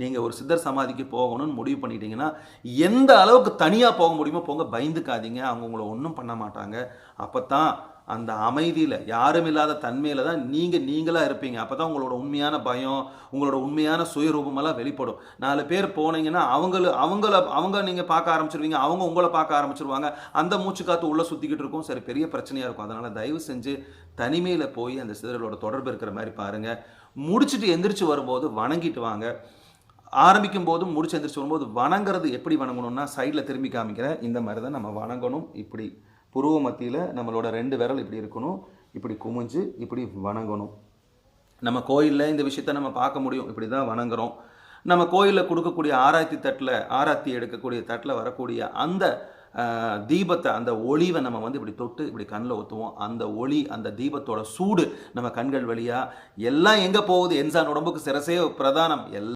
நீங்கள் ஒரு சித்தர் சமாதிக்கு போகணும்னு முடிவு பண்ணிட்டீங்கன்னா எந்த அளவுக்கு தனியாக போக முடியுமோ போங்க பயந்துக்காதீங்க. அவங்க உங்களை ஒன்றும் பண்ண மாட்டாங்க. அப்போ தான் அந்த அமைதியில் யாரும் இல்லாத தன்மையில் தான் நீங்கள் நீங்களாக இருப்பீங்க. அப்போ தான் உங்களோட உண்மையான பயம் உங்களோட உண்மையான சுயரூபமெல்லாம் வெளிப்படும். நாலு பேர் போனீங்கன்னா அவங்கள அவங்கள அவங்க நீங்கள் பார்க்க ஆரம்பிச்சிருவீங்க அவங்க உங்களை பார்க்க ஆரம்பிச்சிருவாங்க. அந்த மூச்சு காற்று உள்ளே சுற்றிக்கிட்டு இருக்கும் சரி பெரிய பிரச்சனையாக இருக்கும். அதனால் தயவு செஞ்சு தனிமையில் போய் அந்த சிதறலோட தொடர்பு இருக்கிற மாதிரி பாருங்கள் முடிச்சுட்டு எந்திரிச்சு வரும்போது வணங்கிட்டு வாங்க. ஆரம்பிக்கும் போதும் முடிச்சு எந்திரிச்சு வரும்போது வணங்குறது எப்படி வணங்கணும்னா சைடில் திரும்பி காமிக்கிறேன் இந்த மாதிரி தான் நம்ம வணங்கணும். இப்படி புருவ மத்தியில் நம்மளோட ரெண்டு விரல் இப்படி இருக்கணும். இப்படி குமிஞ்சு இப்படி வணங்கணும். நம்ம கோயிலில் இந்த விஷயத்த நம்ம பார்க்க முடியும். இப்படி தான் வணங்குறோம். நம்ம கோயிலில் கொடுக்கக்கூடிய ஆராய்ச்சி தட்டில் ஆராய்ச்சி எடுக்கக்கூடிய தட்டில் வரக்கூடிய அந்த தீபத்தை அந்த ஒளிவை நம்ம வந்து இப்படி தொட்டு இப்படி கண்ணில் ஊற்றுவோம் அந்த ஒளி அந்த தீபத்தோட சூடு நம்ம கண்கள் வழியாக எல்லாம் எங்கே போகுது? என்சான் உடம்புக்கு சிரசே பிரதானம். எல்லாம்